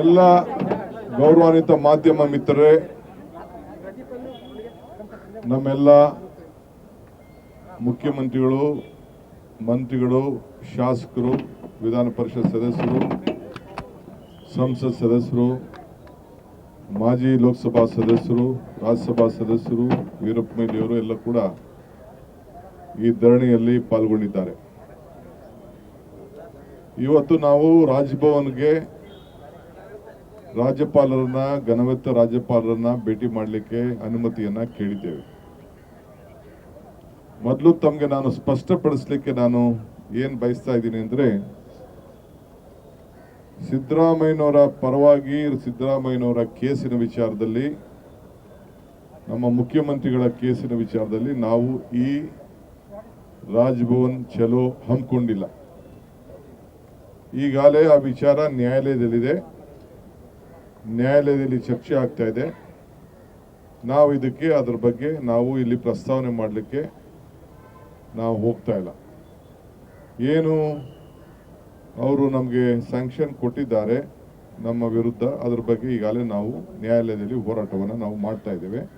ಎಲ್ಲ ಗೌರವಾನ್ವಿತ ಮಾಧ್ಯಮ ಮಿತ್ರರೇ, ನಮ್ಮೆಲ್ಲ ಮುಖ್ಯಮಂತ್ರಿಗಳು, ಮಂತ್ರಿಗಳು, ಶಾಸಕರು, ವಿಧಾನ ಪರಿಷತ್ ಸದಸ್ಯರು, ಸಂಸತ್ ಸದಸ್ಯರು, ಮಾಜಿ ಲೋಕಸಭಾ ಸದಸ್ಯರು, ರಾಜ್ಯಸಭಾ ಸದಸ್ಯರು ವೀರಪ್ಪ ಮೊಯ್ಲಿಯವರು ಎಲ್ಲ ಕೂಡ ಈ ಧರಣಿಯಲ್ಲಿ ಪಾಲ್ಗೊಂಡಿದ್ದಾರೆ. ಇವತ್ತು ನಾವು ರಾಜ್ಭವನ್ಗೆ ರಾಜ್ಯಪಾಲರನ್ನ, ಘನವೆತ್ತ ರಾಜ್ಯಪಾಲರನ್ನ ಭೇಟಿ ಮಾಡಲಿಕ್ಕೆ ಅನುಮತಿಯನ್ನ ಕೇಳಿದ್ದೇವೆ. ಮೊದಲು ತಮಗೆ ನಾನು ಸ್ಪಷ್ಟಪಡಿಸಲಿಕ್ಕೆ ನಾನು ಏನು ಬಯಸ್ತಾ ಇದ್ದೀನಿ ಅಂದರೆ, ಸಿದ್ದರಾಮಯ್ಯನವರ ಪರವಾಗಿ ಸಿದ್ದರಾಮಯ್ಯನವರ ಕೇಸಿನ ವಿಚಾರದಲ್ಲಿ, ನಮ್ಮ ಮುಖ್ಯಮಂತ್ರಿಗಳ ಕೇಸಿನ ವಿಚಾರದಲ್ಲಿ ನಾವು ಈ ರಾಜ್ಭವನ್ ಚಲೋ ಹಮ್ಮಿಕೊಂಡಿಲ್ಲ. ಈಗಾಗಲೇ ಆ ವಿಚಾರ ನ್ಯಾಯಾಲಯದಲ್ಲಿದೆ. ನ್ಯಾಯಾಲಯದಲ್ಲಿ ಚರ್ಚೆ ಆಗ್ತಾ ಇದೆ. ನಾವು ಇದಕ್ಕೆ, ಅದ್ರ ಬಗ್ಗೆ ನಾವು ಇಲ್ಲಿ ಪ್ರಸ್ತಾವನೆ ಮಾಡಲಿಕ್ಕೆ ನಾವು ಹೋಗ್ತಾ ಇಲ್ಲ. ಏನು ಅವರು ನಮಗೆ ಸ್ಯಾಂಕ್ಷನ್ ಕೊಟ್ಟಿದ್ದಾರೆ ನಮ್ಮ ವಿರುದ್ಧ, ಅದ್ರ ಬಗ್ಗೆ ಈಗಾಗಲೇ ನಾವು ನ್ಯಾಯಾಲಯದಲ್ಲಿ ಹೋರಾಟವನ್ನು ನಾವು ಮಾಡ್ತಾ ಇದ್ದೇವೆ.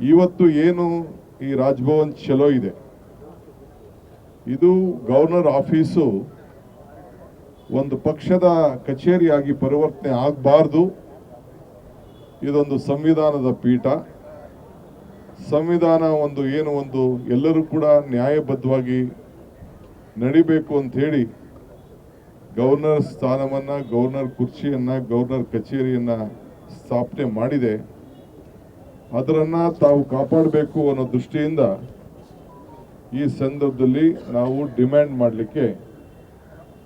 ಇವತ್ತು ಏನು ಈ ರಾಜ್ಭವನ್ ಚಲೋ ಇದೆ? ಇದು ಗವರ್ನರ್ ಆಫೀಸು ಒಂದು ಪಕ್ಷದ ಕಚೇರಿಯಾಗಿ ಪರಿವರ್ತನೆ ಆಗಬಾರ್ದು. ಇದೊಂದು ಸಂವಿಧಾನದ ಪೀಠ. ಸಂವಿಧಾನ ಒಂದು ಏನು ಒಂದು ಎಲ್ಲರೂ ಕೂಡ ನ್ಯಾಯಬದ್ಧವಾಗಿ ನಡಿಬೇಕು ಅಂತ ಹೇಳಿ ಗವರ್ನರ್ ಸ್ಥಾನವನ್ನು, ಗವರ್ನರ್ ಕುರ್ಚಿಯನ್ನು, ಗವರ್ನರ್ ಕಚೇರಿಯನ್ನು ಸ್ಥಾಪನೆ ಮಾಡಿದೆ. ಅದರನ್ನು ತಾವು ಕಾಪಾಡಬೇಕು ಅನ್ನೋ ದೃಷ್ಟಿಯಿಂದ ಈ ಸಂದರ್ಭದಲ್ಲಿ ನಾವು ಡಿಮ್ಯಾಂಡ್ ಮಾಡಲಿಕ್ಕೆ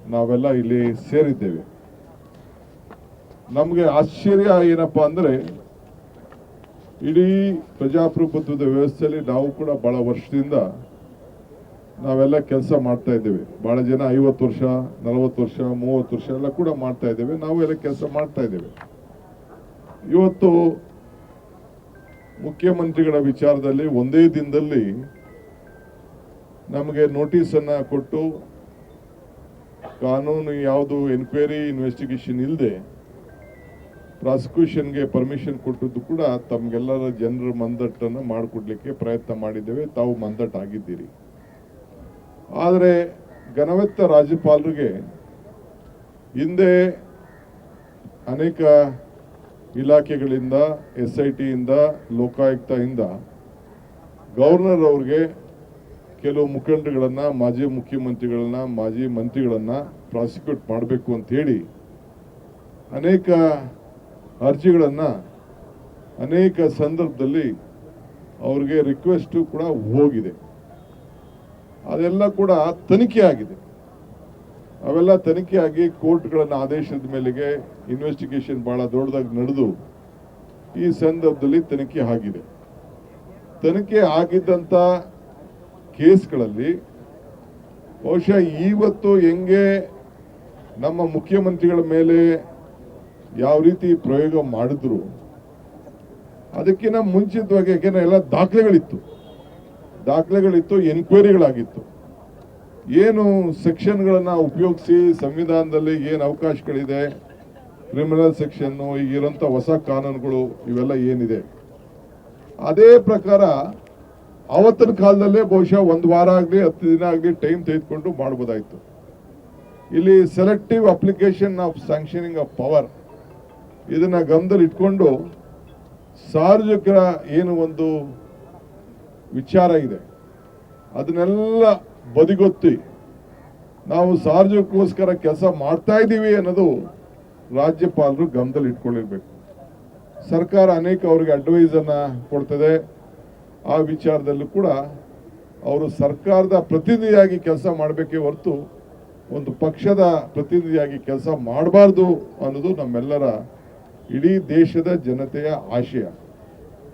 ನಾವೆಲ್ಲ ಇಲ್ಲಿ ಸೇರಿದ್ದೇವೆ. ನಮಗೆ ಆಶ್ಚರ್ಯ ಏನಪ್ಪಾ ಅಂದ್ರೆ, ಇಡೀ ಪ್ರಜಾಪ್ರಭುತ್ವದ ವ್ಯವಸ್ಥೆಯಲ್ಲಿ ನಾವು ಕೂಡ ಬಹಳ ವರ್ಷದಿಂದ ನಾವೆಲ್ಲ ಕೆಲಸ ಮಾಡ್ತಾ ಇದ್ದೇವೆ. ಬಹಳ ಜನ ಐವತ್ತು ವರ್ಷ, ನಲವತ್ತು ವರ್ಷ, ಮೂವತ್ತು ವರ್ಷ ಎಲ್ಲ ಕೂಡ ಮಾಡ್ತಾ ಇದ್ದೇವೆ. ನಾವು ಎಲ್ಲ ಕೆಲಸ ಮಾಡ್ತಾ ಇದ್ದೇವೆ. ಇವತ್ತು ಮುಖ್ಯಮಂತ್ರಿಗಳ ವಿಚಾರದಲ್ಲಿ ಒಂದೇ ದಿನದಲ್ಲಿ ನಮಗೆ ನೋಟಿಸನ್ನು ಕೊಟ್ಟು ಕಾನೂನು ಯಾವುದು ಎನ್ಕ್ವೈರಿ ಇನ್ವೆಸ್ಟಿಗೇಷನ್ ಇಲ್ಲದೆ ಪ್ರಾಸಿಕ್ಯೂಷನ್ಗೆ ಪರ್ಮಿಷನ್ ಕೊಟ್ಟದ್ದು ಕೂಡ ತಮಗೆಲ್ಲರ ಜನರ ಮಂದಟ್ಟನ್ನು ಮಾಡಿಕೊಡ್ಲಿಕ್ಕೆ ಪ್ರಯತ್ನ ಮಾಡಿದ್ದೇವೆ. ತಾವು ಮಂದಟ್ ಆಗಿದ್ದೀರಿ. ಆದರೆ ಘನವೆತ್ತ ರಾಜ್ಯಪಾಲರಿಗೆ ಹಿಂದೆ ಅನೇಕ ಇಲಾಖೆಗಳಿಂದ ಎಸ್ ಐ ಟಿಯಿಂದ ಲೋಕಾಯುಕ್ತದಿಂದ ಗವರ್ನರ್ ಅವ್ರಿಗೆ ಕೆಲವು ಮುಖಂಡಗಳನ್ನ, ಮಾಜಿ ಮುಖ್ಯಮಂತ್ರಿಗಳನ್ನ, ಮಾಜಿ ಮಂತ್ರಿಗಳನ್ನ ಪ್ರಾಸಿಕ್ಯೂಟ್ ಮಾಡಬೇಕು ಅಂತ ಹೇಳಿ ಅನೇಕ ಅರ್ಜಿಗಳನ್ನ ಅನೇಕ ಸಂದರ್ಭದಲ್ಲಿ ಅವ್ರಿಗೆ ರಿಕ್ವೆಸ್ಟ್ ಕೂಡ ಹೋಗಿದೆ. ಅದೆಲ್ಲ ಕೂಡ ತನಿಖೆ ಆಗಿದೆ. ಅವೆಲ್ಲ ತನಿಖೆ ಆಗಿ ಕೋರ್ಟ್ಗಳನ್ನ ಆದೇಶದ ಮೇಲೆಗೆ ಇನ್ವೆಸ್ಟಿಗೇಷನ್ ಬಹಳ ದೊಡ್ಡದಾಗಿ ನಡೆದು ಈ ಸಂದರ್ಭದಲ್ಲಿ ತನಿಖೆ ಆಗಿದೆ. ತನಿಖೆ ಆಗಿದ್ದಂತ ಕೇಸ್ಗಳಲ್ಲಿ ಬಹುಶಃ ಇವತ್ತು ಹೆಂಗೆ ನಮ್ಮ ಮುಖ್ಯಮಂತ್ರಿಗಳ ಮೇಲೆ ಯಾವ ರೀತಿ ಪ್ರಯೋಗ ಮಾಡಿದ್ರು ಅದಕ್ಕಿಂತ ಮುಂಚಿತವಾಗಿ ಯಾಕೆಂದ್ರೆ ಎಲ್ಲ ದಾಖಲೆಗಳಿತ್ತು. ದಾಖಲೆಗಳಿತ್ತು, ಎನ್ಕ್ವೈರಿಗಳಾಗಿತ್ತು. ಏನು ಸೆಕ್ಷನ್ಗಳನ್ನು ಉಪಯೋಗಿಸಿ ಸಂವಿಧಾನದಲ್ಲಿ ಏನು ಅವಕಾಶಗಳಿದೆ, ಕ್ರಿಮಿನಲ್ ಸೆಕ್ಷನ್ನು ಈಗಿರೋಂಥ ಹೊಸ ಕಾನೂನುಗಳು ಇವೆಲ್ಲ ಏನಿದೆ. ಅದೇ ಪ್ರಕಾರ ಅವತ್ತಿನ ಕಾಲದಲ್ಲೇ ಬಹುಶಃ ಒಂದು ವಾರ ಆಗಲಿ, ಹತ್ತು ದಿನ ಆಗಲಿ ಟೈಮ್ ತೆಗೆದುಕೊಂಡು ಮಾಡ್ಬೋದಾಯಿತು. ಇಲ್ಲಿ selective application of sanctioning of power ಇದನ್ನ ಗಮನದಲ್ಲಿ ಇಟ್ಕೊಂಡು ಸಾರ್ವಜನಿಕರ ಏನು ಒಂದು ವಿಚಾರ ಇದೆ. ಅದನ್ನೆಲ್ಲ ಬದಿಗೊತ್ತಿ ನಾವು ಸಾರ್ವಜನಿಕರಿಗೋಸ್ಕರ ಕೆಲಸ ಮಾಡ್ತಾ ಇದ್ದೀವಿ ಅನ್ನೋದು ರಾಜ್ಯಪಾಲರು ಗಮನದಲ್ಲಿ ಇಟ್ಕೊಂಡಿರ್ಬೇಕು. ಸರ್ಕಾರ ಅನೇಕ ಅವರಿಗೆ ಅಡ್ವೈಸನ್ನು ಕೊಡ್ತದೆ. ಆ ವಿಚಾರದಲ್ಲೂ ಕೂಡ ಅವರು ಸರ್ಕಾರದ ಪ್ರತಿನಿಧಿಯಾಗಿ ಕೆಲಸ ಮಾಡಬೇಕೇ ಹೊರತು ಒಂದು ಪಕ್ಷದ ಪ್ರತಿನಿಧಿಯಾಗಿ ಕೆಲಸ ಮಾಡಬಾರ್ದು ಅನ್ನೋದು ನಮ್ಮೆಲ್ಲರ ಇಡೀ ದೇಶದ ಜನತೆಯ ಆಶಯ.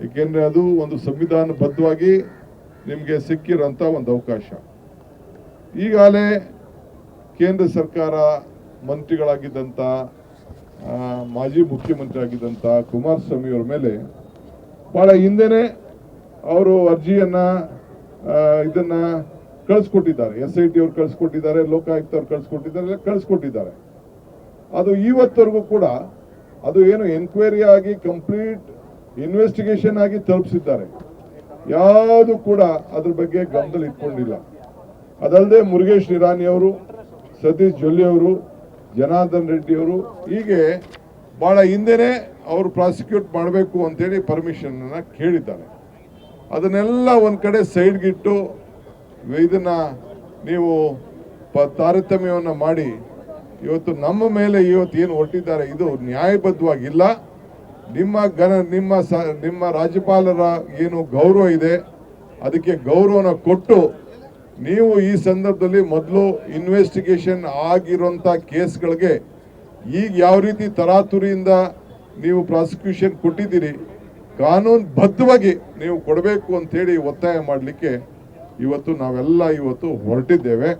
ಏಕೆಂದರೆ ಅದು ಒಂದು ಸಂವಿಧಾನಬದ್ಧವಾಗಿ ನಿಮಗೆ ಸಿಕ್ಕಿರೋಂಥ ಒಂದು ಅವಕಾಶ. ಈಗಾಗಲೇ ಕೇಂದ್ರ ಸರ್ಕಾರ ಮಂತ್ರಿಗಳಾಗಿದ್ದಂಥ ಮಾಜಿ ಮುಖ್ಯಮಂತ್ರಿ ಆಗಿದ್ದಂಥ ಕುಮಾರಸ್ವಾಮಿ ಅವರ ಮೇಲೆ ಭಾಳ ಹಿಂದೆನೆ ಅವರು ಅರ್ಜಿಯನ್ನ ಇದನ್ನ ಕಳಿಸ್ಕೊಟ್ಟಿದ್ದಾರೆ. ಎಸ್ ಐ ಟಿ ಅವ್ರು ಕಳಿಸ್ಕೊಟ್ಟಿದ್ದಾರೆ, ಲೋಕಾಯುಕ್ತ ಅವ್ರು ಕಳಿಸ್ಕೊಟ್ಟಿದ್ದಾರೆ, ಎಲ್ಲ ಕಳಿಸ್ಕೊಟ್ಟಿದ್ದಾರೆ. ಅದು ಇವತ್ತವರೆಗೂ ಕೂಡ ಅದು ಏನು ಎನ್ಕ್ವೈರಿ ಆಗಿ ಕಂಪ್ಲೀಟ್ ಇನ್ವೆಸ್ಟಿಗೇಷನ್ ಆಗಿ ತಲುಪಿಸಿದ್ದಾರೆ. ಯಾವುದು ಕೂಡ ಅದ್ರ ಬಗ್ಗೆ ಗಮನದಲ್ಲಿ ಇಟ್ಕೊಂಡಿಲ್ಲ. ಅದಲ್ಲದೆ ಮುರುಗೇಶ್ ನಿರಾಣಿ ಅವರು, ಸತೀಶ್ ಜೊಲ್ಲಿ ಅವರು, ಜನಾರ್ದನ್ ರೆಡ್ಡಿ ಅವರು, ಹೀಗೆ ಬಹಳ ಹಿಂದೆನೆ ಅವರು ಪ್ರಾಸಿಕ್ಯೂಟ್ ಮಾಡಬೇಕು ಅಂತೇಳಿ ಪರ್ಮಿಷನ್ ಕೇಳಿದ್ದಾರೆ. ಅದನ್ನೆಲ್ಲ ಒಂದು ಕಡೆ ಸೈಡ್ಗಿಟ್ಟು ಇದನ್ನ ನೀವು ಪ ತಾರತಮ್ಯವನ್ನು ಮಾಡಿ, ಇವತ್ತು ನಮ್ಮ ಮೇಲೆ ಇವತ್ತು ಏನು ಹೊರಟಿದ್ದಾರೆ ಇದು ನ್ಯಾಯಬದ್ಧವಾಗಿಲ್ಲ. ನಿಮ್ಮ ಗಣ ನಿಮ್ಮ ಸ, ನಿಮ್ಮ ರಾಜ್ಯಪಾಲರ ಏನು ಗೌರವ ಇದೆ, ಅದಕ್ಕೆ ಗೌರವನ ಕೊಟ್ಟು ನೀವು ಈ ಸಂದರ್ಭದಲ್ಲಿ ಮೊದಲು ಇನ್ವೆಸ್ಟಿಗೇಷನ್ ಆಗಿರುವಂಥ ಕೇಸ್ಗಳಿಗೆ ಈಗ ಯಾವ ರೀತಿ ತರಾತುರಿಯಿಂದ ನೀವು ಪ್ರಾಸಿಕ್ಯೂಷನ್ ಕೊಟ್ಟಿದ್ದೀರಿ ಕಾನೂನು ಬದ್ಧವಾಗಿ ನೀವು ಕೊಡಬೇಕು ಅಂತೇಳಿ ಒತ್ತಾಯ ಮಾಡಲಿಕ್ಕೆ ಇವತ್ತು ನಾವೆಲ್ಲ ಇವತ್ತು ಹೊರಟಿದ್ದೇವೆ.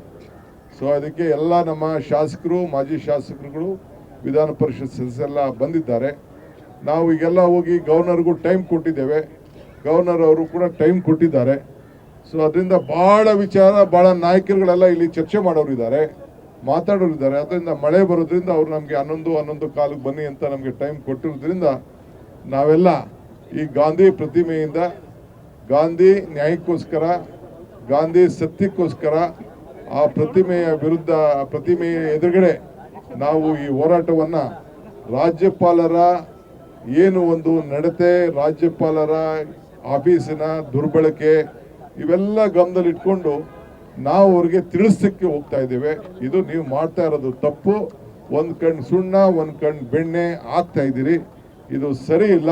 ಸೊ ಅದಕ್ಕೆ ಎಲ್ಲ ನಮ್ಮ ಶಾಸಕರು, ಮಾಜಿ ಶಾಸಕರುಗಳು, ವಿಧಾನ ಪರಿಷತ್ ಸದಸ್ಯರೆಲ್ಲ ಬಂದಿದ್ದಾರೆ. ನಾವು ಈಗೆಲ್ಲ ಹೋಗಿ ಗವರ್ನರ್ಗೂ ಟೈಮ್ ಕೊಟ್ಟಿದ್ದೇವೆ. ಗವರ್ನರ್ ಅವರು ಕೂಡ ಟೈಮ್ ಕೊಟ್ಟಿದ್ದಾರೆ. ಸೊ ಅದರಿಂದ ಭಾಳ ವಿಚಾರ, ಭಾಳ ನಾಯಕರುಗಳೆಲ್ಲ ಇಲ್ಲಿ ಚರ್ಚೆ ಮಾಡೋರು ಇದ್ದಾರೆ, ಮಾತಾಡೋರು ಇದ್ದಾರೆ. ಅದರಿಂದ ಮಳೆ ಬರೋದ್ರಿಂದ ಅವರು ನಮಗೆ ಹನ್ನೊಂದು ಹನ್ನೊಂದು ಕಾಲಕ್ಕೆ ಬನ್ನಿ ಅಂತ ನಮಗೆ ಟೈಮ್ ಕೊಟ್ಟಿರೋದ್ರಿಂದ ನಾವೆಲ್ಲ ಈ ಗಾಂಧಿ ಪ್ರತಿಮೆಯಿಂದ ಗಾಂಧಿ ನ್ಯಾಯಕ್ಕೋಸ್ಕರ, ಗಾಂಧಿ ಸತ್ಯಕ್ಕೋಸ್ಕರ ಆ ಪ್ರತಿಮೆಯ ವಿರುದ್ಧ ಪ್ರತಿಮೆಯ ಎದುರುಗಡೆ ನಾವು ಈ ಹೋರಾಟವನ್ನು ರಾಜ್ಯಪಾಲರ ಏನು ಒಂದು ನಡತೆ, ರಾಜ್ಯಪಾಲರ ಆಫೀಸಿನ ದುರ್ಬಳಕೆ ಇವೆಲ್ಲ ಗಮನದಲ್ಲಿಟ್ಕೊಂಡು ನಾವು ಅವ್ರಿಗೆ ತಿಳಿಸಕ್ಕೆ ಹೋಗ್ತಾ ಇದ್ದೇವೆ. ಇದು ನೀವು ಮಾಡ್ತಾ ಇರೋದು ತಪ್ಪು. ಒಂದು ಕಣ್ ಸುಣ್ಣ, ಒಂದು ಕಣ್ ಬೆಣ್ಣೆ ಆಗ್ತಾ ಇದ್ದೀರಿ. ಇದು ಸರಿ ಇಲ್ಲ.